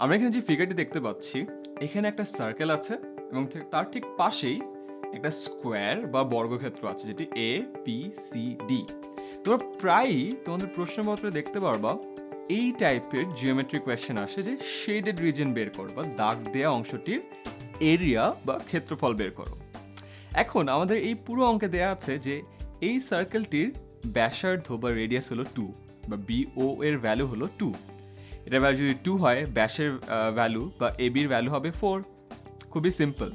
আমরা এখানে যে ফিগারটি দেখতে পাচ্ছি, এখানে একটা সার্কেল আছে এবং তার ঠিক পাশেই একটা স্কোয়ার বা বর্গক্ষেত্র আছে যেটি এ পি সি ডি তোমরা প্রায়ই তোমাদের প্রশ্নপত্রে দেখতে পারবা, এই টাইপের জিওমেট্রি কোয়েশ্চেন আসে যে শেডেড রিজন বের করো বা দাগ দেয়া অংশটির এরিয়া বা ক্ষেত্রফল বের করো। এখন আমাদের এই পুরো অঙ্কে দেয়া আছে যে এই সার্কেলটির ব্যাসার্ধ বা রেডিয়াস হলো টু বা বিও এর ভ্যালু হলো টু এটার ভ্যালু যদি টু হয় ব্যাসের ভ্যালু বা এবির ভ্যালু হবে ফোর খুবই সিম্পল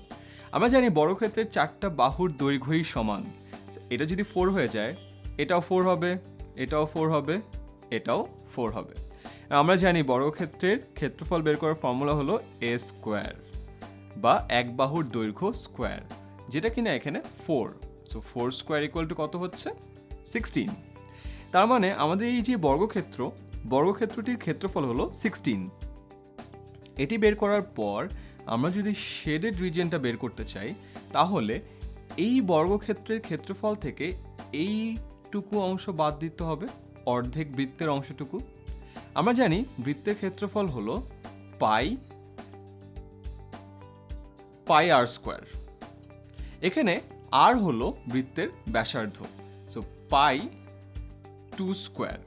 আমরা জানি বর্গক্ষেত্রের চারটা বাহুর দৈর্ঘ্যই সমান। এটা যদি ফোর হয়ে যায়, এটাও ফোর হবে, এটাও ফোর হবে, এটাও ফোর হবে। আমরা জানি বর্গক্ষেত্রের ক্ষেত্রফল বের করার ফর্মুলা হলো এ স্কোয়ার বা এক বাহুর দৈর্ঘ্য স্কোয়ার যেটা কিনা এখানে four so four square equal to কত হচ্ছে? সিক্সটিন তার মানে আমাদের এই যে বর্গক্ষেত্র বর্গক্ষেত্রটির ক্ষেত্রফল হলো সিক্সটিন এটি বের করার পর আমরা যদি শেডেড রিজিয়নটা বের করতে চাই, তাহলে এই বর্গক্ষেত্রের ক্ষেত্রফল থেকে এইটুকু অংশ বাদ দিতে হবে, অর্ধেক বৃত্তের অংশটুকু। আমরা জানি বৃত্তের ক্ষেত্রফল হলো পাই পাই আর স্কোয়ার এখানে আর হলো বৃত্তের ব্যাসার্ধ। সো পাই টু স্কোয়ার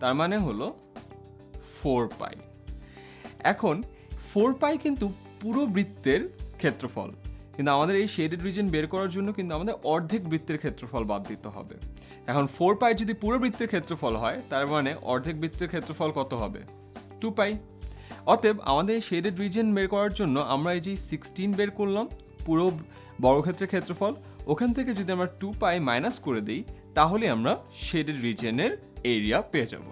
তার মানে হলো ফোর পাই এখন ফোর পাই কিন্তু পুরো বৃত্তের ক্ষেত্রফল। কিন্তু আমাদের এই শেডেড রিজন বের করার জন্য কিন্তু আমাদের অর্ধেক বৃত্তের ক্ষেত্রফল বাদ দিতে হবে। এখন ফোর পাই যদি পুরো বৃত্তের ক্ষেত্রফল হয়, তার মানে অর্ধেক বৃত্তের ক্ষেত্রফল কত হবে? টু পাই অতএব আমাদের শেডেড রিজন বের করার জন্য আমরা এই যে সিক্সটিন বের করলাম, পুরো বর্গক্ষেত্রের ক্ষেত্রফল, ওখান থেকে যদি আমরা টু পাই মাইনাস করে দিই তাহলে আমরা শেডেড রিজেনের এরিয়া পেয়ে যাব।